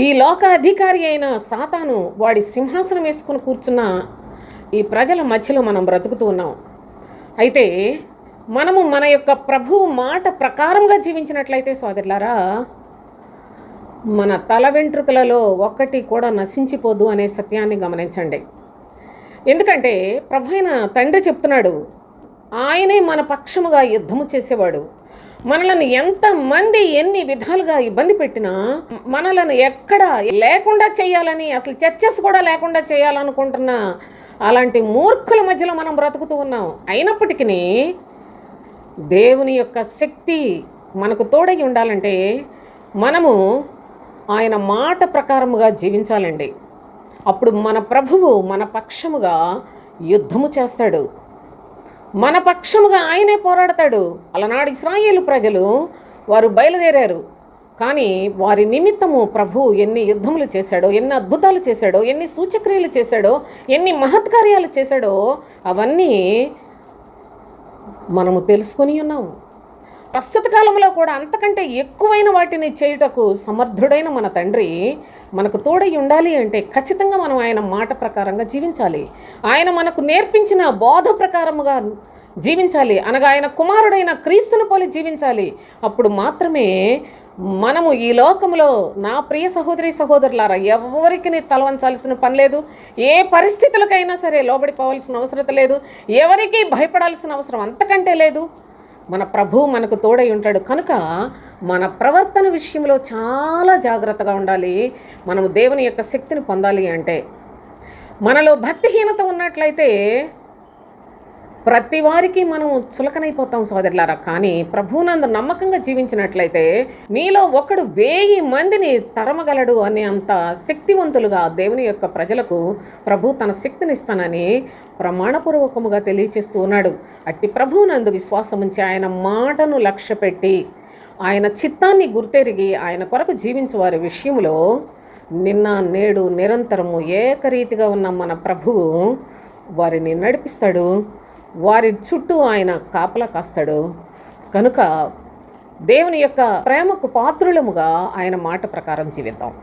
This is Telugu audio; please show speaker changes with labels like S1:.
S1: ఈ లోక అధికారి అయిన సాతాను వాడి సింహాసనం వేసుకుని కూర్చున్న ఈ ప్రజల మధ్యలో మనం బ్రతుకుతూ ఉన్నాం. అయితే మనము మన యొక్క ప్రభువు మాట ప్రకారంగా జీవించినట్లయితే సోదరులారా మన తల వెంట్రుకలలో ఒక్కటి కూడా నశించిపోదు అనే సత్యాన్ని గమనించండి. ఎందుకంటే ప్రభు అయిన తండ్రి చెప్తున్నాడు ఆయనే మన పక్షముగా యుద్ధము చేసేవాడు. మనలను ఎంతమంది ఎన్ని విధాలుగా ఇబ్బంది పెట్టినా మనలను ఎక్కడ లేకుండా చేయాలని అసలు చర్చస్ కూడా లేకుండా చేయాలనుకుంటున్న అలాంటి మూర్ఖుల మధ్యలో మనం బ్రతుకుతూ ఉన్నాం. అయినప్పటికీ దేవుని యొక్క శక్తి మనకు తోడై ఉండాలంటే మనము ఆయన మాట ప్రకారముగా జీవించాలండి. అప్పుడు మన ప్రభువు మన పక్షముగా యుద్ధము చేస్తాడు. మన పక్షముగా ఆయనే పోరాడతాడు. అలనాడు ఇస్రాయేలు ప్రజలు వారు బయలుదేరారు. కానీ వారి నిమిత్తము ప్రభు ఎన్ని యుద్ధములు చేశాడో ఎన్ని అద్భుతాలు చేశాడో ఎన్ని సూచక్రియలు చేశాడో ఎన్ని మహత్కార్యాలు చేశాడో అవన్నీ మనము తెలుసుకొని ఉన్నాము. ప్రస్తుత కాలంలో కూడా అంతకంటే ఎక్కువైన వాటిని చేయుటకు సమర్థుడైన మన తండ్రి మనకు తోడై ఉండాలి అంటే ఖచ్చితంగా మనం ఆయన మాట ప్రకారంగా జీవించాలి. ఆయన మనకు నేర్పించిన బోధ ప్రకారముగా జీవించాలి. అనగా ఆయన కుమారుడైన క్రీస్తును పోలి జీవించాలి. అప్పుడు మాత్రమే మనము ఈ లోకంలో నా ప్రియ సహోదరి సహోదరులారా ఎవరికి తలవంచాల్సిన పని లేదు. ఏ పరిస్థితులకైనా సరే లోబడిపోవాల్సిన అవసరం లేదు. ఎవరికీ భయపడాల్సిన అవసరం అంతకంటే లేదు. మన ప్రభు మనకు తోడై ఉంటాడు. కనుక మన ప్రవర్తన విషయంలో చాలా జాగ్రత్తగా ఉండాలి. మనము దేవుని యొక్క శక్తిని పొందాలి అంటే. మనలో భక్తిహీనత ఉన్నట్లయితే ప్రతి వారికి మనం చులకనైపోతాం సోదరులారా. కానీ ప్రభువునందు నమ్మకంగా జీవించినట్లయితే మీలో ఒకడు వేయి మందిని తరమగలడు అనే అంత శక్తివంతులుగా దేవుని యొక్క ప్రజలకు ప్రభు తన శక్తిని ఇస్తానని ప్రమాణపూర్వకముగా తెలియచేస్తూ ఉన్నాడు. అట్టి ప్రభువునందు విశ్వాసం ఉంచి ఆయన మాటను లక్ష్య పెట్టి ఆయన చిత్తాన్ని గుర్తెరిగి ఆయన కొరకు జీవించు వారి విషయంలో నిన్న నేడు నిరంతరము ఏకరీతిగా ఉన్న మన ప్రభువు వారిని నడిపిస్తాడు. వారి చుట్టూ ఆయన కాపలా కాస్తాడు. కనుక దేవుని యొక్క ప్రేమకు పాత్రులముగా ఆయన మాట ప్రకారం జీవిద్దాం.